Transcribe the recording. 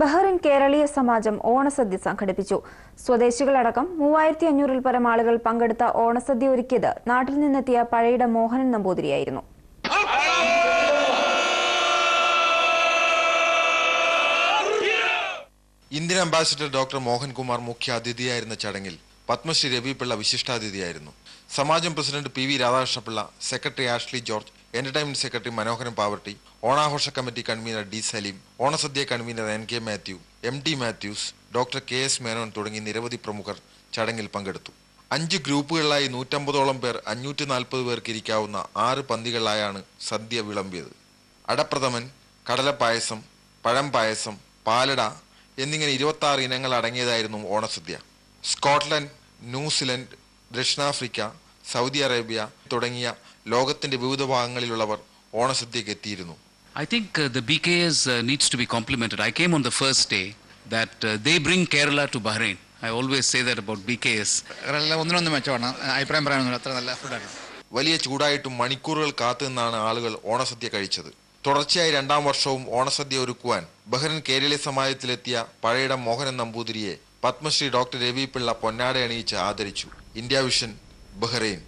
Bahrain കേരളീയ സമാജം ഓണസദ്യ സംഘടിപ്പിച്ചു. സ്വദേശികളടക്കം മൂവായിരത്തി അഞ്ഞൂറിൽ പരം ആളുകൾ പങ്കെടുത്ത ഓണസദ്യ ഒരുക്കിയത് നാട്ടിൽ നിന്നെത്തിയ പഴയുടെ മോഹനൻ നമ്പൂതിരിയായിരുന്നു. ഇന്ത്യൻ അംബാസിഡർ ഡോക്ടർ മോഹൻകുമാർ മുഖ്യ അതിഥിയായിരുന്ന ചടങ്ങിൽ പത്മശ്രീ രവി പിള്ള വിശിഷ്ടാതിഥിയായിരുന്നു. സമാജം president P V Radhakrishnapillai secretary Ashley George entertainment secretary Manoharan Pavaratty ഓണാഘോഷ കമ്മിറ്റി കൺവീനർ ഡി സലീം ഓണസദ്യ convener N K Mathew M T Mathews doctor K S Menon തുടങ്ങി നിരവധി പ്രമുഖർ ചടങ്ങിൽ പങ്കെടുത്തു. അഞ്ച് ഗ്രൂപ്പുകളിലായി നൂറ്റമ്പതോളം പേർ അഞ്ഞൂറ്റി നാൽപ്പത് പേർക്ക് ഇരിക്കാവുന്ന ആറ് പന്തികളിലായാണ് സദ്യ വിളമ്പിയത്. അടപ്രഥമൻ കടലപ്പായസം പഴം പായസം പാലട എന്നിങ്ങനെ ഇരുപത്തി ആറ് ഇനങ്ങൾ അടങ്ങിയതായിരുന്നു ഓണസദ്യ. സ്കോട്ട്ലൻഡ് ന്യൂസിലൻഡ് ദക്ഷിണാഫ്രിക്ക സൗദി അറേബ്യ തുടങ്ങിയ ലോകത്തിന്റെ വിവിധ ഭാഗങ്ങളിലുള്ളവർ ഓണസദ്യക്ക് എത്തിയിരുന്നു. I think the B K S needs to be complimented I came on the first day that they bring Kerala to Bahrain I always say that about about BKS. എസ് ഒന്നിനൊന്ന് മെച്ചമാണ്. അഭിപ്രായം പറയാനൊന്നുമില്ല. അത്ര നല്ല ഫുഡാണ് വലിയ ചൂടായിട്ടും മണിക്കൂറുകൾ കാത്തു നിന്നാണ് ആളുകൾ ഓണസദ്യ കഴിച്ചത്. തുടർച്ചയായി രണ്ടാം വർഷവും ഓണസദ്യ ഒരുക്കുവാൻ ബഹ്റൈൻ കേരളീയ സമാജത്തിലെത്തിയ പഴയിടം മോഹനൻ നമ്പൂതിരിയെ പത്മശ്രീ ഡോക്ടർ രവി പിള്ള പൊന്നാട അണിയിച്ച് ആദരിച്ചു. India vision Bahrain